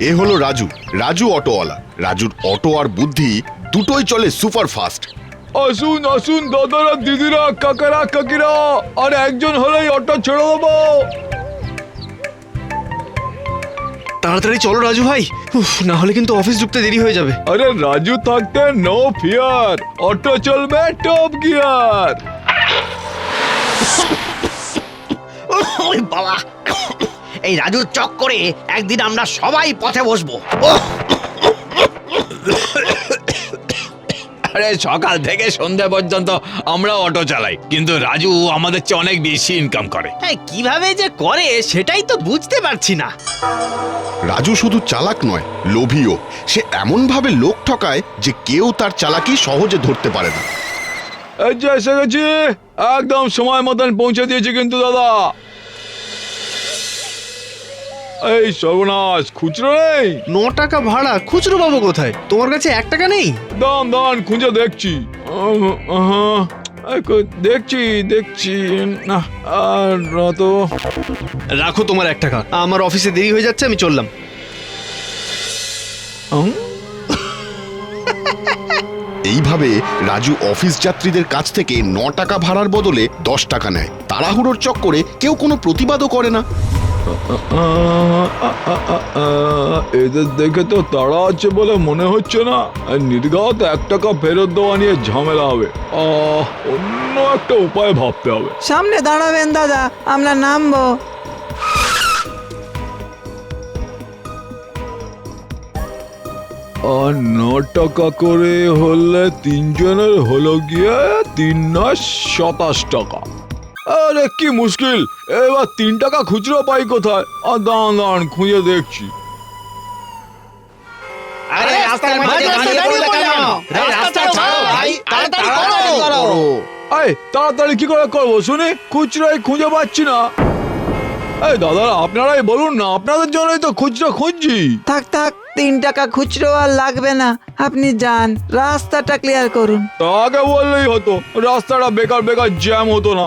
এ হলো রাজু। রাজু অটোওয়ালা। রাজুর অটো আর বুদ্ধি দুটোই চলে সুপার ফাস্ট আসুন আসুন দাদারা দিদিরা কাকারা কাকিরা আর একজন হলেই অটো ছেড়ে দেবো। তাড়াতাড়ি চলো রাজু ভাই। উফ, না হলে কিন্তু অফিস ঢুকতে দেরি হয়ে যাবে। আরে রাজু থাকতে নো ফিয়ার অটো চলবে টপ গিয়ার ওই বাবা। এই রাজুর চক করে একদিন আমরা সবাই পথে বসবো। আরে সকাল থেকে সন্ধ্যা পর্যন্ত আমরা অটো চালাই কিন্তু রাজু আমাদের চেয়ে অনেক বেশি ইনকাম করে। এই কীভাবে যে করে সেটাই তো বুঝতে পারছি না। রাজু শুধু চালাক নয় লোভীও। সে এমনভাবে লোক ঠকায় যে কেউ তার চালাকি সহজে ধরতে পারে না। এই যে এসে গেছি একদম সময় মতন পৌঁছে দিয়েছি কিন্তু দাদা। এই সর্বনাশ খুচরো নেই? ন টাকা ভাড়া খুচরো পাবো কোথায়? তোমার কাছে এক টাকা নেই? দাম দান খুঁজে দেখছি। দেখছি দেখছি না আর তো রাখো তোমার এক টাকা। আমার অফিসে দেরি হয়ে যাচ্ছে আমি চললাম। এইভাবে রাজু অফিস যাত্রীদের কাছ থেকে ন টাকা ভাড়ার বদলে দশ টাকা নেয়। তাড়াহুড়োর চক্করে কেউ কোনো প্রতিবাদও করে না। এদের দেখে তো তাড়া আছে বলে মনে হচ্ছে না। নির্ঘাত এক টাকা ফেরত দেওয়া নিয়ে ঝামেলা হবে। অন্য একটা উপায় ভাবতে হবে। সামনে দাঁড়াবেন দাদা। আমরা নামবো। আর ন টাকা করে হলে তিনজনের হলো গিয়ে তিন নয় সাতাশ টাকা। আরে কি মুশকিল। এবার তিন টাকা খুচরো পাই কোথায়? আর দাঁড়ান দাঁড়ান খুঁজে দেখছি। আরে রাস্তার মাঝে দাঁড়িয়ে পড়লে কেন রাস্তা ছাড়ো ভাই তাড়াতাড়ি করো। এই তাড়াতাড়ি কি করে করব শুনি? খুচরোই খুঁজে পাচ্ছি না। এই দাদারা আপনারাই বলুন না আপনাদের জন্যই তো খুচরো খুঁজছি। থাক থাক তিন টাকা খুচরো আর লাগবে না। আপনি যান রাস্তাটা ক্লিয়ার করুন। তা আগে বললেই হতো রাস্তাটা বেকার বেকার জ্যাম হতো না।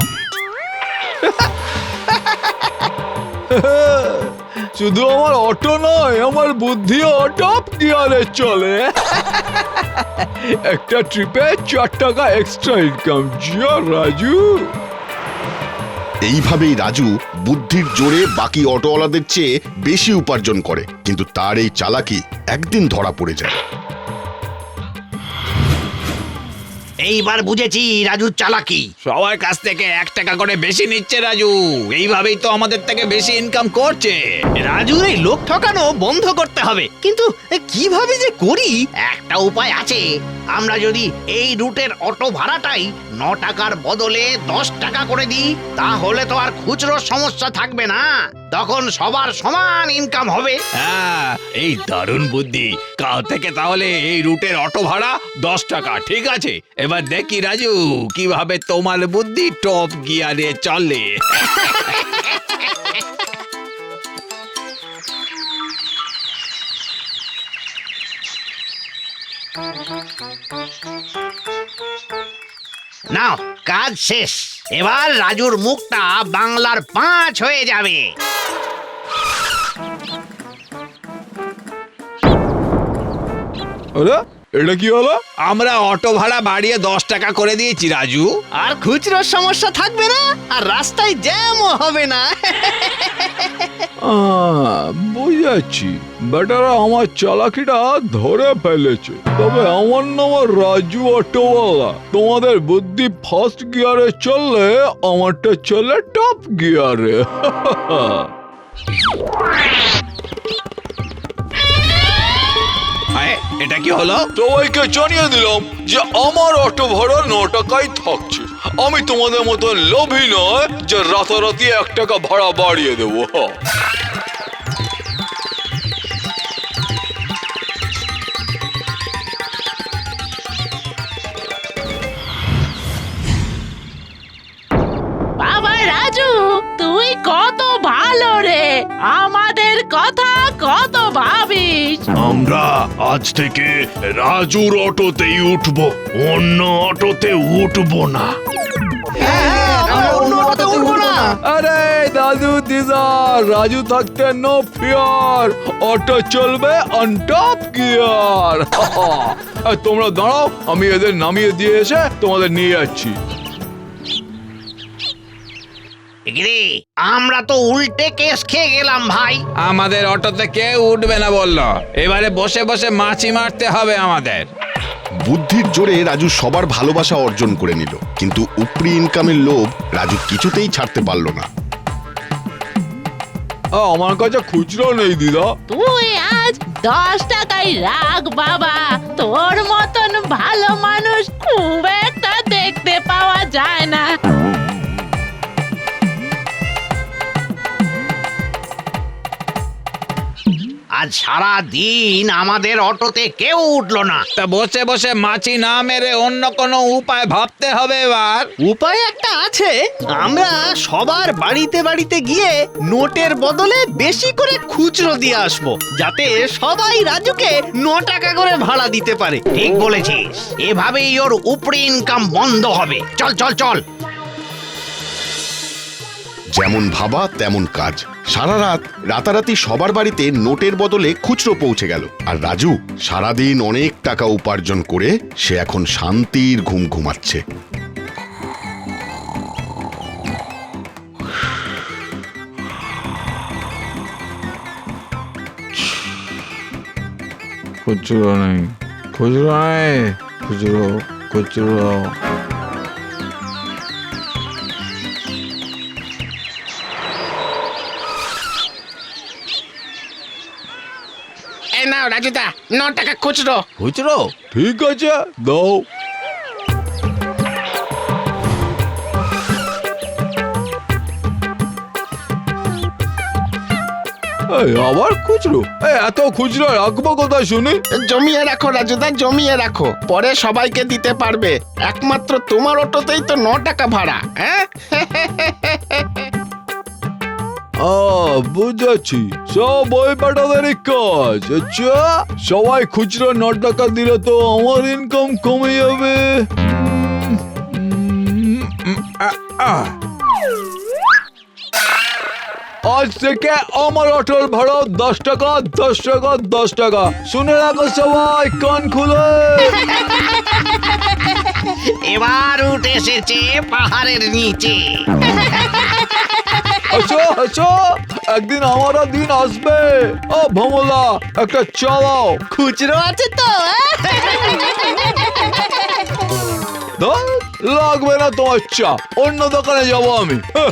শুধু আমার অটো নয়, আমার বুদ্ধিও টপ গিয়ারে চলে। একটা ট্রিপে চার টাকা এক্সট্রা ইনকাম জিও রাজু। এইভাবেই রাজু বুদ্ধির জোরে বাকি অটোওয়ালাদের চেয়ে বেশি উপার্জন করে, কিন্তু তার এই চালাকি একদিন ধরা পড়ে যায়। এইবার বুঝেছি রাজুর চালাকি। সবার কাছ থেকে এক টাকা করে বেশি নিচ্ছে রাজু। এইভাবেই তো আমাদের থেকে বেশি ইনকাম করছে। রাজুর এই লোক ঠকানো বন্ধ করতে হবে। কিন্তু কীভাবে যে করি? একটা উপায় আছে। আমরা যদি এই রুটের অটো ভাড়াটাই ন টাকার বদলে দশ টাকা করে দিই তাহলে তো আর খুচরো সমস্যা থাকবে না। তখন সবার সমান ইনকাম হবে। হ্যাঁ এই দারুণ বুদ্ধি। কাল থেকে তাহলে এই রুটের অটো ভাড়া দশ টাকা ঠিক আছে? এবার দেখি রাজু কীভাবে তোমার বুদ্ধি টপ গিয়ারে চলে। নাও কাজ শেষ। এবার রাজুর মুখটা বাংলার পাঁচ হয়ে যাবে। আরে এটা কি হলো? আমরা অটো ভাড়া বাড়িয়ে দশ টাকা করে দিয়েছি রাজু। আর খুচরোর সমস্যা থাকবে না আর রাস্তায় জ্যামও হবে না। বুঝাচ্ছি বেটারা আমার চালাকিটা ধরে ফেলেছে। তবে আমার নাম রাজু অটোওয়ালা। তোমাদের বুদ্ধি ফার্স্ট গিয়ারে চললে আমারটা চলে টপ গিয়ারে এটা কি হলো? সবাইকে জানিয়ে দিলাম যে আমার অটো ভাড়া ন টাকাই থাকছে। আমি তোমাদের মতো লোভী নয় যে রাতারাতি এক টাকা ভাড়া বাড়িয়ে দেবো বাবা রাজু তুই কত ভালো রে। আমাদের কথা কত ভাবিস। আমরা আজ থেকে রাজুর অটোতেই উঠবো অন্য অটোতে উঠবো না। আমরা উঠবো না। আরে দাদু দিদা রাজু থাকতে নো ফিয়ার অটো চলবে অন টপ গিয়ার তোমরা দাঁড়াও আমি এদের নামিয়ে দিয়ে এসে তোমাদের নিয়ে যাচ্ছি। আমরা তো উল্টে কেস খেয়ে গেলাম ভাই। আমাদের অটোতে কেউ উঠবে না বলল। এবারে বসে বসে মাছি মারতে হবে আমাদের। বুদ্ধির জোরে রাজু সবার ভালোবাসা অর্জন করে নিল। কিন্তু উপরি ইনকামের লোভ রাজু কিছুতেই ছাড়তে পারল না। আমার কাছে খুচরো নেই দিদা। তুই আজ দশ টাকায় রাখ বাবা। তোর মতন ভালো মানুষ খুব সারা দিন আমাদের অটোতে কেউ উঠল না। তা বসে বসে মাছি না মেরে অন্য কোনো উপায় ভাবতে হবে এবার? উপায় একটা আছে। আমরা সবার বাড়িতে বাড়িতে গিয়ে নোটের বদলে বেশি করে খুচরো দিয়ে আসব যাতে সবাই রাজুকে ন টাকা করে ভাড়া দিতে পারে। ঠিক বলেছিস। এভাবেই ওর উপরি ইনকাম বন্ধ হবে। চল চল চল। যেমন ভাবা তেমন কাজ। সারা রাত রাতারাতি সবার বাড়িতে নোটের বদলে খুচরো পৌঁছে গেল। আর রাজু, সারাদিন অনেক টাকা উপার্জন করে সে এখন শান্তির ঘুম ঘুমাচ্ছে। খুচরো নেই। খুচরো নেই। খুচরো খুচরো। রাজুদা ন টাকা খুচরো। খুচরো? ঠিক আছে দাও। এই, আবার খুচরো? এই, এত খুচরো রাখব কোথায় শুনি? জমিয়ে রাখো রাজুদা জমিয়ে রাখো। পরে সবাইকে দিতে পারবে। একমাত্র তোমার অটোতেই তো ন টাকা ভাড়া হ্যাঁ? বুঝেছি। সব ওই বেটাদেরই কাজ আচ্ছা? সবাই খুচরো ন টাকা দিলে তো আমার ইনকাম কমে যাবে। আজ থেকে আমার অটোর ভাড়া দশ টাকা দশ টাকা দশ টাকা। শুনে রাখো সবাই, কান খুলে। এবার উঠে এসেছে পাহাড়ের নিচে। হাসো হাসো একদিন আমারও দিন আসবে। ও ভমলা একটা চালাও। খুচরো আছে তো। ধর, লাগবে না তোমার চা। অন্য দোকানে যাব আমি। হ্যাঁ।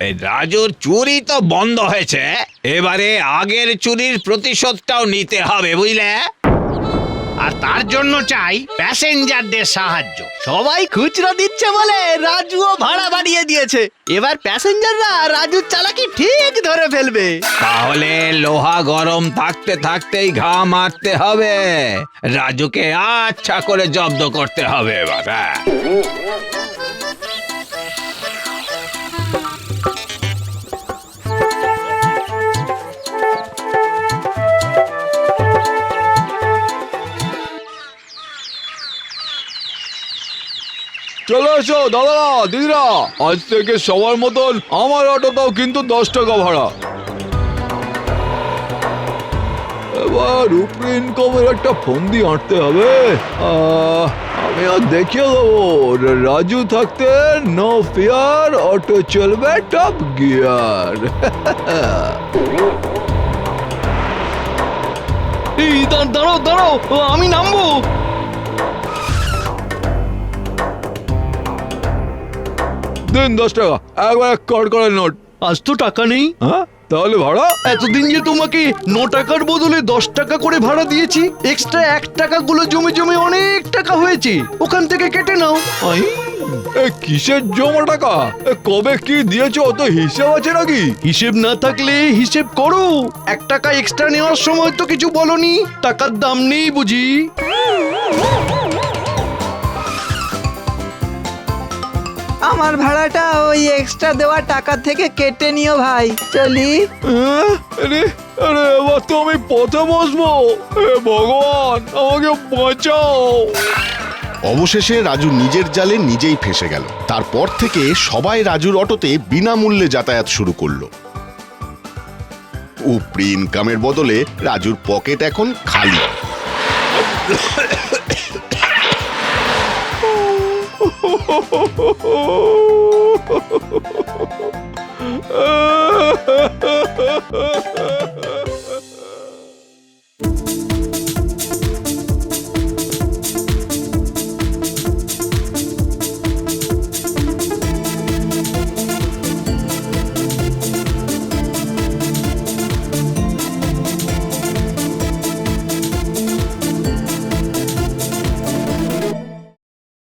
এই রাজুর চুরি তো বন্ধ হয়েছে। এবারে আগের চুরির প্রতিশোধটাও নিতে হবে বুঝলে? আর তার জন্য চাই প্যাসেঞ্জারদের সাহায্য। সবাই খুচরো দিচ্ছে বলে রাজুও ভাড়া বাড়িয়ে দিয়েছে। এবার প্যাসেঞ্জাররা রাজুর চালাকি ঠিক ধরে ফেলবে। তাহলে লোহা গরম থাকতে থাকতেই ঘা মারতে হবে। রাজুকে আচ্ছা করে জব্দ করতে হবে এবার চলে এসো, দাদারা, দিদিরা। আজ থেকে সবার মতন আমার অটোটাও কিন্তু দশ টাকা ভাড়া। এবার উপরে ইনকামের একটা ফন্দি আঁটতে হবে। আমি আর দেখিয়ে দেবো। রাজু থাকতে নো ফিয়ার অটো চলবে টপ গিয়ার দাঁড়াও দাঁড়াও, আমি নামবো। দিন দশ টাকা। একবার কর করে নোট। আজ তো টাকা নেই। হ্যাঁ? তাহলে ভাড়া? এতদিন যে তোমাকে ন টাকার বদলে দশ টাকা করে ভাড়া দিয়েছি এক্সট্রা এক টাকা গুলো জমে জমে অনেক টাকা হয়েছে। ওখান থেকে কেটে নাও। এ কিসের জমা টাকা? কবে কি দিয়েছ? অত হিসাব আছে নাকি? হিসেব না থাকলে হিসেব করো। এক টাকা এক্সট্রা নেওয়ার সময় তো কিছু বলনি। টাকার দাম নেই বুঝি। আমার ভাড়াটা ওই এক্সট্রা দেওয়া টাকা থেকে কেটে নিও ভাই। চলি। আরে আরে এবার তো আমি পথে বসবো। হে ভগবান আমাকে বাঁচাও। অবশেষে রাজু নিজের জালে নিজেই ফেসে গেল। তারপর থেকে সবাই রাজুর অটোতে বিনামূল্যে যাতায়াত শুরু করল। উপরি ইনকামের বদলে রাজুর পকেট এখন খালি। Ha ha ha ha ha ha!